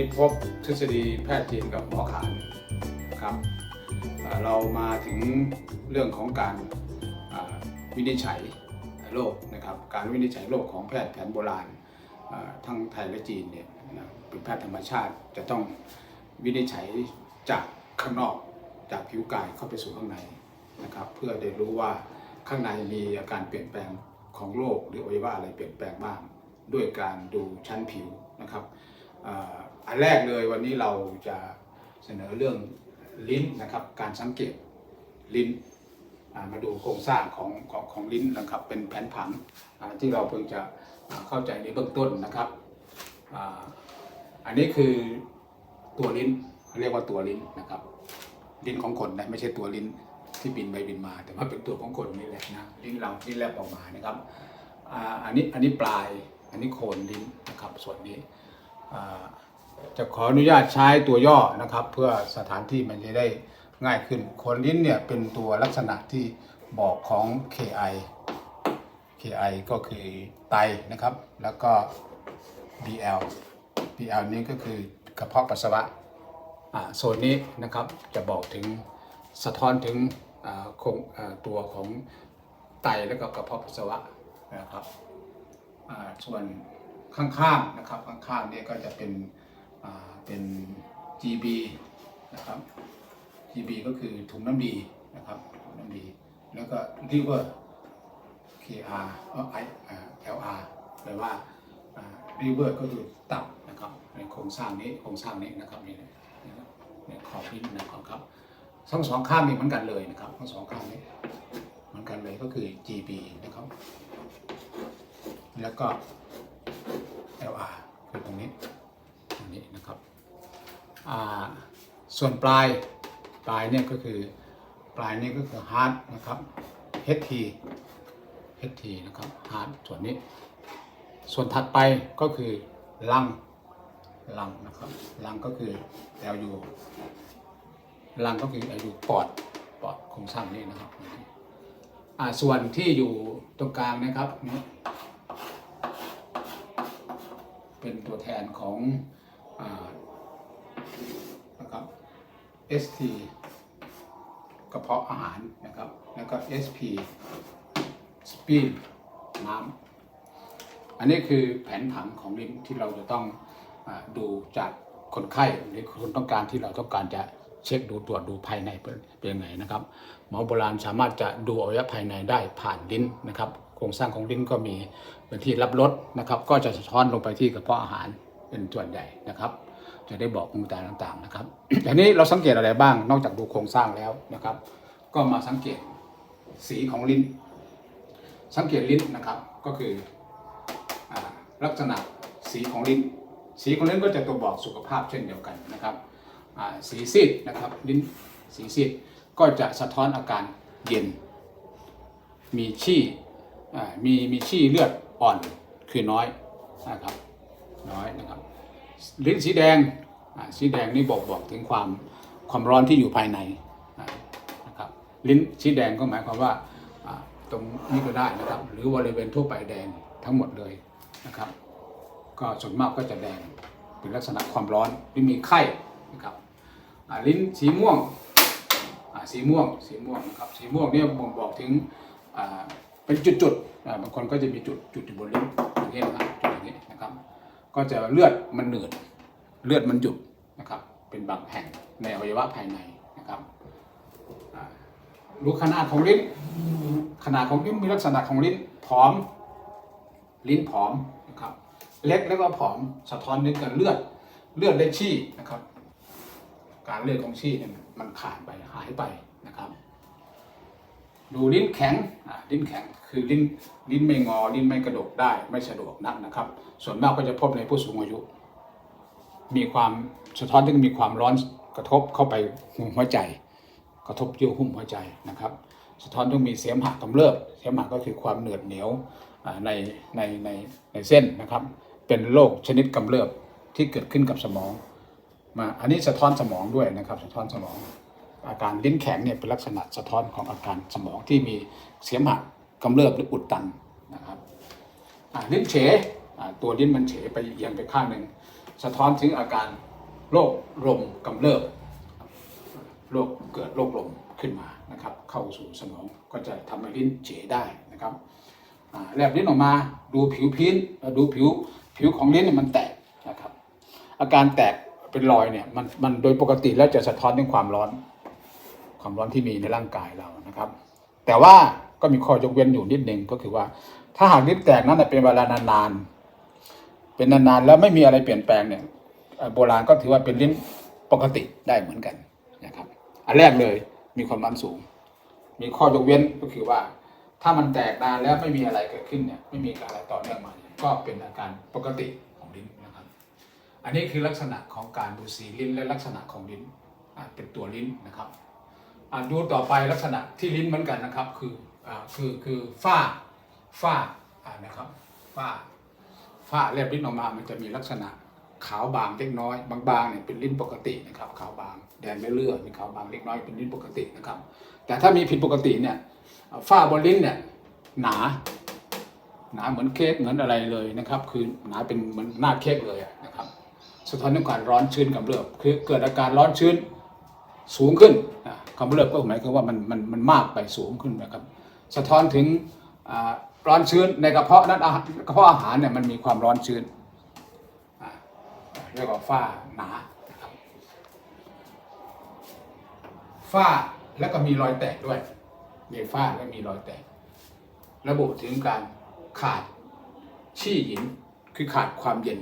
นี้พบทฤษฎีแพทย์จีนกับหมอขานครับเรามาถึงเรื่องของการวินิจฉัยโรคนะครับ การวินิจฉัยโรคของแพทย์แผนโบราณทั้งไทยและจีนเนี่ยนะเป็นแพทย์ธรรมชาติจะต้องวินิจฉัยจากข้างนอกจากผิวกายเข้าไปสู่ข้างในนะครับ เพื่อได้รู้ว่าข้างในมีอาการเปลี่ยนแปลงของโรคหรืออวัยวะอะไรเปลี่ยนแปลงบ้าง ด้วยการดูชั้นผิวนะครับ อันแรกเลยวันนี้เราจะเสนอเรื่องลิ้นนะครับ การสังเกตลิ้นมาดูโครงสร้างของของของลิ้นนะครับเป็นแผนผังที่เราเพิ่งจะเข้าใจในเบื้องต้นนะครับอ,อันนี้คือตัวลิ้นเรียกว่าตัวลิ้นนะครับลิ้นของคนนะไม่ใช่ตัวลิ้นที่บินไปบินมา แต่ว่าเป็นตัวของคนนี่แหละนะลิ้นเราลิ้นแลบออกมานะครับอ,อันนี้อันนี้ปลายอันนี้โคนลิ้นนะครับส่วนนี้ จะขออนุญาตใช้ตัวย่อนะครับ เพื่อสถานที่มันจะได้ง่ายขึ้นโคนลิ้นเนี่ยเป็นตัวลักษณะที่บอกของ KI KI ก็คือไตนะครับ แล้วก็ BL BL นี้ก็คือกระเพาะปัสสาวะอ่าโซนนี้นะครับจะบอกถึงสะท้อนถึงอ่าคงอ่าตัวของไตแล้วก็กระเพาะปัสสาวะนะครับอ่าส่วนข้างๆนะครับข้างๆนี่ก็จะเป็น เป็น GB นะครับ GB ก็คือถุงน้ำดีนะครับถุงน้ำดี แล้วก็ liver KR เอ่อ I LR แปลว่าอ่า liver ก็คือตับนะครับในโครงสร้างนี้โครงสร้างนี้นะครับนี่นะครับเนี่ยขอบลิ้นนะครับครับทั้งสองข้างนี่เหมือนกันเลยนะครับทั้งสองข้างนี้เหมือนกันเลยก็คือ GB นะครับ แล้วก็ LR คือตรงนี้ นี้นะครับส่วนปลายปลายเนี่ยก็คือปลายเนี่ยก็คือ heart นะครับ HT HT นะครับ heart ส่วนนี้ ส่วนถัดไปก็คือลังลังนะครับลังก็คือ LU ลังก็คือ LU ปอดปอดโครงสร้างนี้นะครับส่วนที่อยู่ตรงกลางนะครับนี่เป็นตัวแทนของ อานะครับ ST กระเพาะอาหารนะครับ แล้วก็ SP สปีนน้ำอันนี้คือแผนผังของลิ้นที่เราจะต้องอดูจากคนไข้หรือคนต้องการที่เราต้องการจะเช็คดูตรวจดูภายในเป็นเป็นยังไงนะครับหมอโบราณสามารถจะดูอวัยวะภายในได้ผ่านลิ้นนะครับ โครงสร้างของลิ้นก็มีเป็นที่รับรสนะครับ ก็จะสะท้อนลงไปที่กระเพาะอาหาร เป็นส่วนใหญ่นะครับ จะได้บอกมุมตาต่างๆนะครับทีนี้เราสังเกตอะไรบ้างนอกจากดูโครงสร้างแล้วนะครับ ก็มาสังเกตสีของลิ้น สังเกตลิ้นนะครับก็คืออลักษณะสีของลิ้น สีของลิ้นก็จะตัวบอกสุขภาพเช่นเดียวกันนะครับสีซีดนะครับลิ้นสีซีดก็จะสะท้อนอาการเย็น มีชี่มีมีชี่เลือดอ่อนคือน้อยนะครับ น้อยนะครับลิ้นสีแดงสีแดงนี่บอกบอกถึงความความร้อนที่อยู่ภายในนะครับลิ้นสีแดงก็หมายความว่าตรงนี้ก็ได้นะครับ หรือบริเวณทั่วไปแดงทั้งหมดเลยนะครับ ก็ส่วนมากก็จะแดงเป็นลักษณะความร้อนหรือมีไข้นะครับลิ้นสีม่วงสีม่วงสีม่วงนะครับสีม่วงเนี่ยบ่งบอกถึงเป็นจุดๆบางคนก็จะมีจุดจุดอยู่บนลิ้นอย่างนี้นะครับจุดอย่างนี้นะครับ ก็จะเลือดมันหนืดเลือดมันหยุดนะครับเป็นบางแห่งในอวัยวะภายในนะครับอ่าดูขนาดของลิ้น ขนาดของลิ้นมีลักษณะของลิ้นผอม ลิ้นผอมนะครับเล็กแล้วก็ผอมสะท้อนนึกกันเลือดเลือดได้ชี่นะครับ การเลือดของชี่เนี่ยมันขาดไปหายไปนะครับ ดูลิ้นแข็งลิ้นแข็งคือลิ้นลิ้นไม่งอลิ้นไม่กระดกได้ไม่สะดวกนักนะครับ ส่วนมากก็จะพบในผู้สูงอายุ มีความสะท้อนที่มีความร้อนกระทบเข้าไปหัวใจ กระทบเยื่อหุ้มหัวใจนะครับ สะท้อนต้องมีเสมหะกำเริบเสมหะก็คือความเหนืดเหนียวในในในในเส้นนะครับ เป็นโรคชนิดกำเริบที่เกิดขึ้นกับสมองมาอันนี้สะท้อนสมองด้วยนะครับ สะท้อนสมอง อาการลิ้นแข็งเนี่ยเป็นลักษณะสะท้อนของอาการสมองที่มีเสียมหะกำเริบหรืออุดตันนะครับลิ้นเฉตัวลิ้นมันเฉไปเอียงไปข้างหนึ่งสะท้อนถึงอาการโรคลมกำเริบโรคเกิดโรคลมขึ้นมานะครับ เข้าสู่สมองก็จะทำให้ลิ้นเฉได้นะครับแลบลิ้นออกมาดูผิวพิ้นดูผิวผิวของลิ้นเนี่ยมันแตกนะครับ อาการแตกเป็นรอยเนี่ยมันมันโดยปกติแล้วจะสะท้อนถึงความร้อน ความร้อนที่มีในร่างกายเรานะครับ แต่ว่าก็มีข้อยกเว้นอยู่นิดนึงก็คือว่า ถ้าหากลิ้นแตกนั้นเป็นเวลานานๆเป็นนานๆแล้วไม่มีอะไรเปลี่ยนแปลงเนี่ยโบราณก็ถือว่าเป็นลิ้นปกติได้เหมือนกันนะครับ อันแรกเลยมีความร้อนสูง มีข้อยกเว้นก็คือว่า ถ้ามันแตกนานแล้วไม่มีอะไรเกิดขึ้นเนี่ยไม่มีอะไรต่อเนื่องมาเนี่ยก็เป็นอาการปกติของลิ้นนะครับ อันนี้คือลักษณะของการดูสีลิ้นและลักษณะของลิ้นเป็นตัวลิ้นนะครับ ดูต่อไปลักษณะที่ลิ้นเหมือนกันนะครับ คืออคือคือฝ้าฝ้านะครับฝ้าฝ้าแลบลิ้นออกมามันจะมีลักษณะขาวบางเล็กน้อย บางๆเนี่ยเป็นลิ้นปกตินะครับขาวบางแดงเลือยๆมีขาวบางเล็กน้อยเป็นลิ้นปกตินะครับ แต่ถ้ามีผิดปกติเนี่ยฝ้าบนลิ้นเนี่ยหนาหนาเหมือนเค้กเหมือนอะไรเลยนะครับ คือหนาเป็นเหมือนหน้าเค้กเลยนะครับสะท้อนถึงการร้อนชื้นกำเริบคือเกิดอาการร้อนชื้น สูงขึ้นอ่ากำเริบก็หมายความว่ามันมันมันมากไปสูงขึ้นนะครับ สะท้อนถึงร้อนชื้นในกระเพาะนั้นกระเพาะอาหารเนี่ยมันมีความร้อนชื้นเรียกว่าฝ้าหนาฝ้าแล้วก็มีรอยแตกด้วยมีฝ้าและมีรอยแตก ระบุถึงการขาดชี่หินคือขาดความเย็น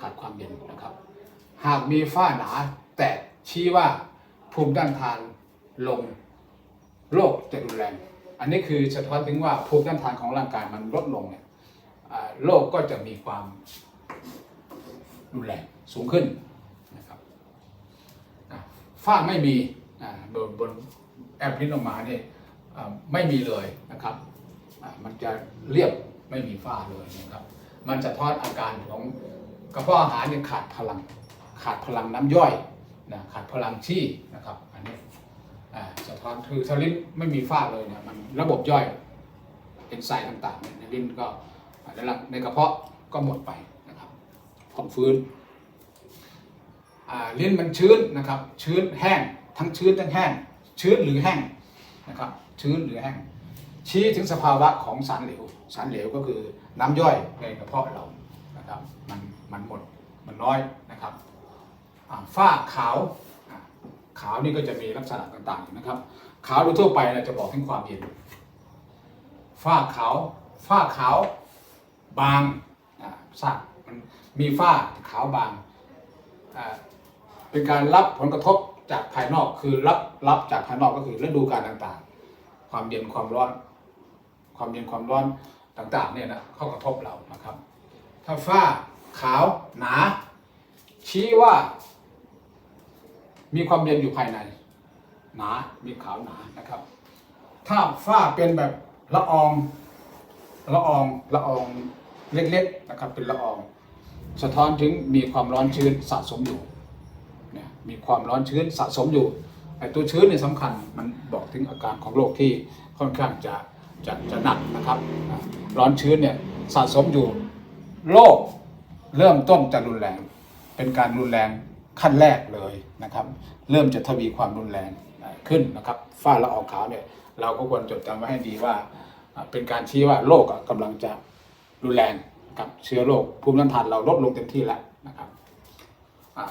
ขาดความเย็นนะครับ หากมีฝ้าหนาแตกชี้ว่า ภูมิต้านทานลงโรคจะรุนแรง อันนี้คือสะท้อนถึงว่าภูมิต้านทานของร่างกายมันลดลงเนี่ยโรคก็จะมีความรุนแรงสูงขึ้นนะครับฝ้าไม่มีบนบนแอปพินออกมาเนี่ยไม่มีเลยนะครับ มันจะเรียบไม่มีฝ้าเลยนะครับ มันจะทอดอาการของกระเพาะอาหารเนี่ยขาดพลัง ขาดพลังน้ำย่อย นะขาดพลังชี่นะครับอันนี้สะท้อนคือถ้าลิ้นไม่มีฝ้าเลยเนี่ยมันระบบย่อยเอนไซต่างๆเนี่ยในลิ้นก็ในหลังในกระเพาะก็หมดไปนะครับผ่อนฟื้นอ่าลิ้นมันชื้นนะครับ ชื้นแห้ง ทั้งชื้นทั้งแห้ง ชื้นหรือแห้งนะครับ ชื้นหรือแห้ง ชี้ถึงสภาวะของสารเหลว สารเหลวก็คือน้ำย่อยในกระเพาะเรานะครับ มันมันหมด มันน้อยนะครับ ฝ้าขาวขาวนี่ก็จะมีลักษณะต่างๆนะครับ ขาวโดยทั่วไปเราจะบอกถึงความเย็นฝ้าขาวฝ้าขาวบางอ่าซากมันมีฝ้าขาวบางเป็นการรับผลกระทบจากภายนอกคือรับรับจากภายนอกก็คือฤดูกาลต่างๆ ความเย็นความร้อน ความเย็นความร้อนต่างๆเนี่ยนะเข้ากระทบเรานะครับ ถ้าฝ้าขาวหนา ชี้ว่า มีความเย็นอยู่ภายใน หนามีขาวหนานะครับ ถ้าฝ้าเป็นแบบละอองละอองละอองเล็กๆนะครับ เป็นละออง สะท้อนถึงมีความร้อนชื้นสะสมอยู่เนี่ยมีความร้อนชื้นสะสมอยู่ไอ้ตัวชื้นเนี่ยสำคัญมันบอกถึงอาการของโรคที่ค่อนข้างจะจะจะหนักนะครับอะร้อนชื้นเนี่ยสะสมอยู่โรคเริ่มต้นจะรุนแรง เป็นการรุนแรง ขั้นแรกเลยนะครับ เริ่มจะทวีความรุนแรงขึ้นนะครับฝ้าละอองขาวเนี่ยเราก็ควรจดจำไว้ให้ดีว่า เป็นการชี้ว่าโรคอะกำลังจะรุนแรงครับเชื้อโรคภูมิต้านทานเราลดลงเต็มที่แล้วนะครับ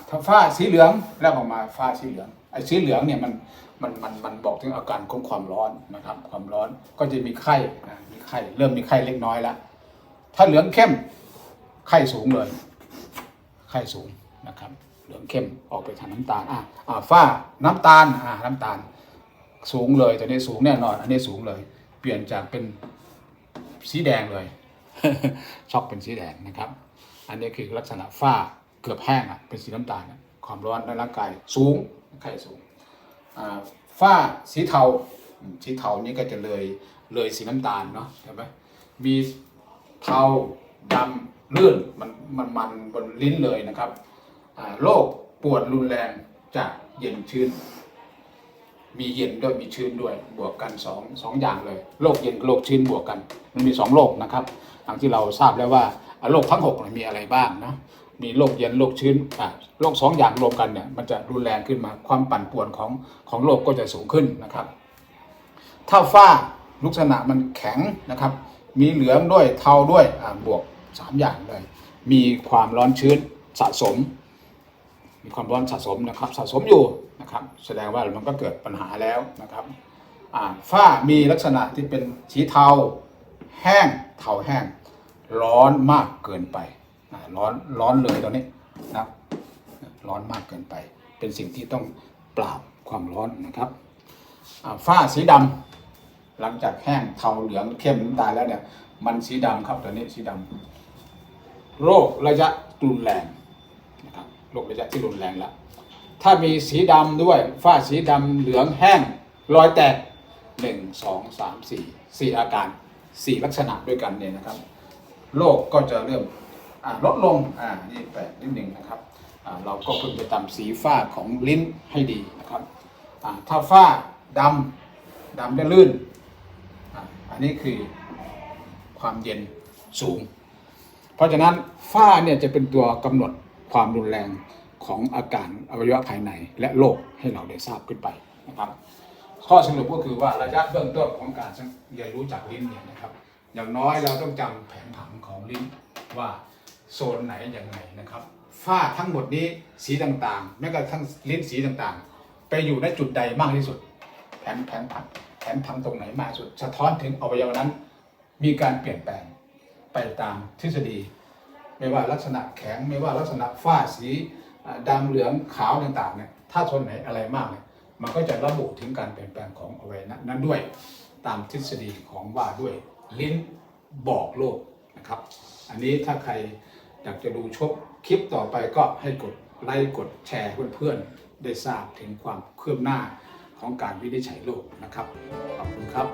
ถ้าฝ้าสีเหลืองแล้วออกมาฝ้าสีเหลืองไอ้สีเหลืองเนี่ยมันมันมันมันบอกถึงอาการของความร้อนนะครับความร้อนก็จะมีไข้มีไข้เริ่มมีไข้เล็กน้อยแล้วถ้าเหลืองเข้มไข้สูงเลยไข้สูงนะครับ เหลืองเข้มออกไปทางน้ำตาลอ่าอ่าฝ้าน้ำตาลอ่าน้ำตาล สูงเลยตัวนี้สูงแน่นอน อันนี้สูงเลย เปลี่ยนจากเป็นสีแดงเลยช็อกเป็นสีแดงนะครับ อันนี้คือลักษณะฝ้าเกือบแห้งอะเป็นสีน้ำตาลความร้อนในร่างกายสูงไข้สูงอ่าฝ้าสีเทาสีเทานี่ก็จะเลยเลยสีน้ำตาลเนาะเห็นไหมมีเทาดำลื่นมันมันมันบนลิ้นเลยนะครับ โรคปวดรุนแรงจากเย็นชื้น มีเย็นด้วยมีชื้นด้วยบวกกันสองสองอย่างเลยโรคเย็นกับโรคชื้นบวกกัน มันมีสองโรคนะครับอย่างที่เราทราบแล้วว่าโรคทั้งหกมีอะไรบ้างนะมีโรคเย็นโรคชื้นอ่าโรคสองอย่างรวมกันเนี่ยมันจะรุนแรงขึ้นมาความปั่นป่วนของของโลกก็จะสูงขึ้นนะครับ ถ้าฝ้าลักษณะมันแข็งนะครับ มีเหลืองด้วยเทาด้วยอ่าบวก 3 อย่างเลย มีความร้อนชื้นสะสม มีความร้อนสะสมนะครับสะสมอยู่นะครับแสดงว่ามันก็เกิดปัญหาแล้วนะครับฝ้ามีลักษณะที่เป็นสีเทาแห้งเทาแห้ง ร้อนมากเกินไปร้อนร้อนเลยตอนนี้นะร้อนมากเกินไป เป็นสิ่งที่ต้องปราบความร้อนนะครับฝ้าสีดำหลังจากแห้งเทาเหลืองเข้มน้ำตาลแล้วเนี่ยมันสีดำครับตอนนี้สีดำโรคระยะรุนแรง โรคระยะที่รุนแรงแล้วถ้ามีสีดำด้วยฝ้าสีดำเหลืองแห้งรอยแตกหนึ่งสองสามสี่สี่อาการสี่ลักษณะด้วยกันเนี่ยนะครับโรคก็จะเริ่มลดลงอ่านี่แปลกนิดหนึ่งนะครับอ่าเราก็พึงไปตามสีฝ้าของลิ้นให้ดีนะครับถ้าฝ้าดำดำจะลื่นออันนี้คือความเย็นสูง เพราะฉะนั้นฝ้าเนี่ยจะเป็นตัวกำหนด ความรุนแรงของอาการอวัยวะภายในและโรคให้เราได้ทราบขึ้นไปนะครับ ข้อสรุปก็คือว่าระยะเบื้องต้นของการเรียนรู้จากลิ้นเนี่ยนะครับ อย่างน้อยเราต้องจำแผนผังของลิ้นว่าโซนไหนอยังไงนะครับฝ้าทั้งหมดนี้สีต่างๆแม้กระทั่งลิ้นสีต่างๆ ไปอยู่ในจุดใดมากที่สุด แผนแผนผังแผนผังตรงไหนมากที่สุด สะท้อนถึงอวัยวะนั้น มีการเปลี่ยนแปลงไปตามทฤษฎี ไม่ว่าลักษณะแข็งไม่ว่าลักษณะฝ้าสีดำเหลืองขาวต่างๆเนี่ยถ้าทนไหนอะไรมากเนี่ยมันก็จะระบุถึงการเปลี่ยนแปลงของอวัยวะนั้นด้วย ตามทฤษฎีของว่าด้วยลิ้นบอกโลกนะครับ อันนี้ถ้าใครอยากจะดูชบคลิปต่อไปก็ให้กดไลค์กดแชร์เพื่อนๆ ได้ทราบถึงความคืบหน้าของการวินิจฉัยโรคนะครับ ขอบคุณครับ